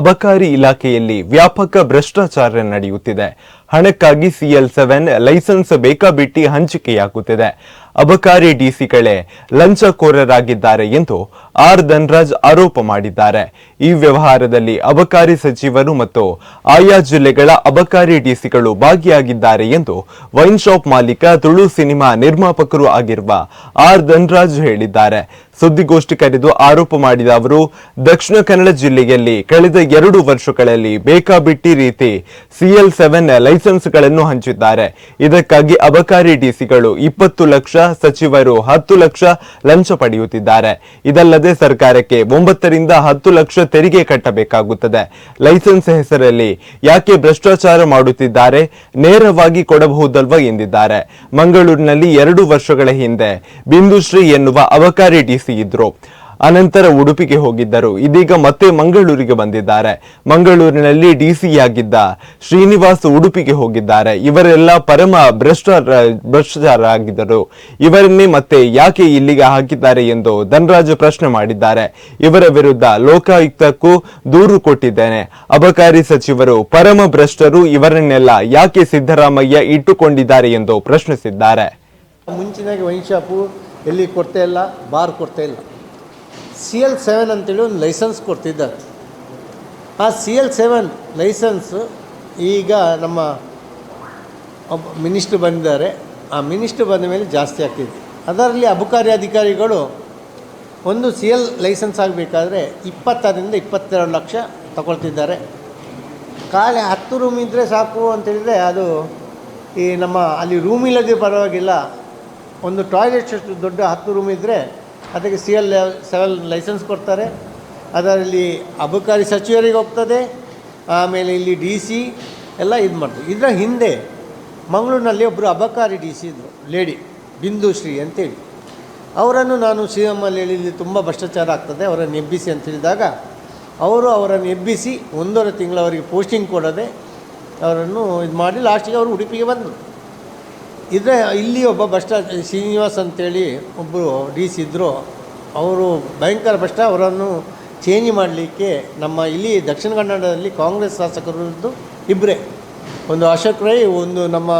ಅಬಕಾರಿ ಇಲಾಖೆಯಲ್ಲಿ ವ್ಯಾಪಕ ಭ್ರಷ್ಟಾಚಾರ ನಡೆಯುತ್ತಿದೆ. ಹಣಕ್ಕಾಗಿ ಸಿಎಲ್ ಸೆವೆನ್ ಲೈಸೆನ್ಸ್ ಬೇಕಾಬಿಟ್ಟಿ ಹಂಚಿಕೆಯಾಗುತ್ತಿದೆ. ಅಬಕಾರಿ ಡಿಸಿಗಳೇ ಲಂಚಕೋರರಾಗಿದ್ದಾರೆ ಎಂದು ಆರ್ ಧನ್ರಾಜ್ ಆರೋಪ ಮಾಡಿದ್ದಾರೆ. ಈ ವ್ಯವಹಾರದಲ್ಲಿ ಅಬಕಾರಿ ಸಚಿವರು ಮತ್ತು ಆಯಾ ಜಿಲ್ಲೆಗಳ ಅಬಕಾರಿ ಡಿಸಿಗಳು ಭಾಗಿಯಾಗಿದ್ದಾರೆ ಎಂದು ವೈನ್ ಶಾಪ್ ಮಾಲೀಕ ತುಳು ಸಿನಿಮಾ ನಿರ್ಮಾಪಕರು ಆಗಿರುವ ಆರ್ ಧನ್ರಾಜ್ ಹೇಳಿದ್ದಾರೆ. ಸುದ್ದಿಗೋಷ್ಠಿ ಕರೆದು ಆರೋಪ ಮಾಡಿದ ಅವರು, ದಕ್ಷಿಣ ಕನ್ನಡ ಜಿಲ್ಲೆಯಲ್ಲಿ ಕಳೆದ ಎರಡು ವರ್ಷಗಳಲ್ಲಿ ಬೇಕಾಬಿಟ್ಟಿ ರೀತಿ ಸಿಎಲ್ ಸೆವೆನ್ ಲೈಸೆನ್ಸ್ಗಳನ್ನು ಹಂಚಿದ್ದಾರೆ. ಇದಕ್ಕಾಗಿ ಅಬಕಾರಿ ಡಿಸಿಗಳು ಇಪ್ಪತ್ತು ಲಕ್ಷ ಸಚಿವರು ಹತ್ತು ಲಕ್ಷ ಲಂಚ ಪಡೆಯುತ್ತಿದ್ದಾರೆ. ಇದಲ್ಲದೆ ಸರ್ಕಾರಕ್ಕೆ ಒಂಬತ್ತರಿಂದ ಹತ್ತು ಲಕ್ಷ ತೆರಿಗೆ ಕಟ್ಟಬೇಕಾಗುತ್ತದೆ. ಲೈಸೆನ್ಸ್ ಹೆಸರಲ್ಲಿ ಯಾಕೆ ಭ್ರಷ್ಟಾಚಾರ ಮಾಡುತ್ತಿದ್ದಾರೆ? ನೇರವಾಗಿ ಕೊಡಬಹುದಲ್ವಾ ಎಂದಿದ್ದಾರೆ. ಮಂಗಳೂರಿನಲ್ಲಿ ಎರಡು ವರ್ಷಗಳ ಹಿಂದೆ ಬಿಂದುಶ್ರೀ ಎನ್ನುವ ಅವಕಾರಿ ಡಿಸಿ ಇದ್ರು. ಅನಂತರ ಉಡುಪಿಗೆ ಹೋಗಿದ್ದರು. ಇದೀಗ ಮತ್ತೆ ಮಂಗಳೂರಿಗೆ ಬಂದಿದ್ದಾರೆ. ಮಂಗಳೂರಿನಲ್ಲಿ ಡಿಸಿಯಾಗಿದ್ದ ಶ್ರೀನಿವಾಸ್ ಉಡುಪಿಗೆ ಹೋಗಿದ್ದಾರೆ. ಇವರೆಲ್ಲ ಪರಮ ಭ್ರಷ್ಟ ಭ್ರಷ್ಟಾಚಾರ ಆಗಿದ್ದರು ಇವರನ್ನೇ ಮತ್ತೆ ಯಾಕೆ ಇಲ್ಲಿಗೆ ಹಾಕಿದ್ದಾರೆ ಎಂದು ಧನರಾಜ್ ಪ್ರಶ್ನೆ ಮಾಡಿದ್ದಾರೆ. ಇವರ ವಿರುದ್ಧ ಲೋಕಾಯುಕ್ತಕ್ಕೂ ದೂರು ಕೊಟ್ಟಿದ್ದೇನೆ. ಅಬಕಾರಿ ಸಚಿವರು ಪರಮ ಭ್ರಷ್ಟರು, ಇವರನ್ನೆಲ್ಲ ಯಾಕೆ ಸಿದ್ದರಾಮಯ್ಯ ಇಟ್ಟುಕೊಂಡಿದ್ದಾರೆ ಎಂದು ಪ್ರಶ್ನಿಸಿದ್ದಾರೆ. ಮುಂಚಿನಾಗಿ ವೈನ್ ಶಾಪು ಎಲ್ಲಿ ಕೊಡ್ತಾ ಇಲ್ಲ, ಬಾರ್ ಕೊಡ್ತಾ ಇಲ್ಲ. ಸಿ ಎಲ್ ಸೆವೆನ್ ಅಂತೇಳಿ ಒಂದು ಲೈಸೆನ್ಸ್ ಕೊಡ್ತಿದ್ದಾರೆ. ಆ ಸಿ ಎಲ್ ಸೆವೆನ್ ಲೈಸೆನ್ಸ್ ಈಗ ನಮ್ಮ ಒಬ್ಬ ಮಿನಿಸ್ಟ್ರು ಬಂದಿದ್ದಾರೆ. ಆ ಮಿನಿಸ್ಟ್ರು ಬಂದ ಮೇಲೆ ಜಾಸ್ತಿ ಆಗ್ತಿದೆ. ಅದರಲ್ಲಿ ಅಬಕಾರಿ ಅಧಿಕಾರಿಗಳು ಒಂದು ಸಿ ಎಲ್ ಲೈಸೆನ್ಸ್ ಆಗಬೇಕಾದ್ರೆ ಇಪ್ಪತ್ತರಿಂದ ಇಪ್ಪತ್ತೆರಡು ಲಕ್ಷ ತಗೊಳ್ತಿದ್ದಾರೆ. ಖಾಲಿ ಹತ್ತು ರೂಮ್ ಇದ್ದರೆ ಸಾಕು ಅಂತೇಳಿದರೆ ಅದು ಈ ನಮ್ಮ ಅಲ್ಲಿ ರೂಮ್ ಇಲ್ಲದೆ ಪರವಾಗಿಲ್ಲ. ಒಂದು ಟಾಯ್ಲೆಟ್ ದೊಡ್ಡ ಹತ್ತು ರೂಮ್ ಇದ್ದರೆ ಅದಕ್ಕೆ ಸಿ ಎಲ್ ಸೆವೆಲ್ ಲೈಸೆನ್ಸ್ ಕೊಡ್ತಾರೆ. ಅದರಲ್ಲಿ ಅಬಕಾರಿ ಸಚಿವರಿಗೆ ಹೋಗ್ತದೆ. ಆಮೇಲೆ ಇಲ್ಲಿ ಡಿ ಸಿ ಎಲ್ಲ ಇದು ಮಾಡ್ತಾರೆ ಇದರ ಹಿಂದೆ ಮಂಗಳೂರಿನಲ್ಲಿ ಒಬ್ಬರು ಅಬಕಾರಿ ಡಿ ಸಿ ಇದ್ದರು ಲೇಡಿ ಬಿಂದುಶ್ರೀ ಅಂತೇಳಿ. ಅವರನ್ನು ನಾನು ಸಿ ಎಂ ಅಲ್ಲಿ ಇಲ್ಲಿ ತುಂಬ ಭ್ರಷ್ಟಾಚಾರ ಆಗ್ತದೆ, ಅವರನ್ನು ಎಬ್ಬಿಸಿ ಅಂತ ಹೇಳಿದಾಗ ಅವರು ಅವರನ್ನು ಎಬ್ಬಿಸಿ ಒಂದೂವರೆ ತಿಂಗಳು ಅವರಿಗೆ ಪೋಸ್ಟಿಂಗ್ ಕೊಡದೆ ಅವರನ್ನು ಇದು ಮಾಡಿ ಲಾಸ್ಟಿಗೆ ಅವರು ಉಡುಪಿಗೆ ಬಂದರು. ಇದೇ ಇಲ್ಲಿ ಒಬ್ಬ ಭ್ರಷ್ಟ ಶ್ರೀನಿವಾಸ್ ಅಂತೇಳಿ ಒಬ್ಬರು ಡಿ ಸಿ ಇದ್ದರು ಅವರು ಭಯಂಕರ ಭ್ರಷ್ಟ ಅವರನ್ನು ಚೇಂಜ್ ಮಾಡಲಿಕ್ಕೆ ನಮ್ಮ ಇಲ್ಲಿ ದಕ್ಷಿಣ ಕನ್ನಡದಲ್ಲಿ ಕಾಂಗ್ರೆಸ್ ಶಾಸಕರದ್ದು ಇಬ್ಬರೇ ಒಂದು ಅಶೋಕ್ ರೈ, ಒಂದು ನಮ್ಮ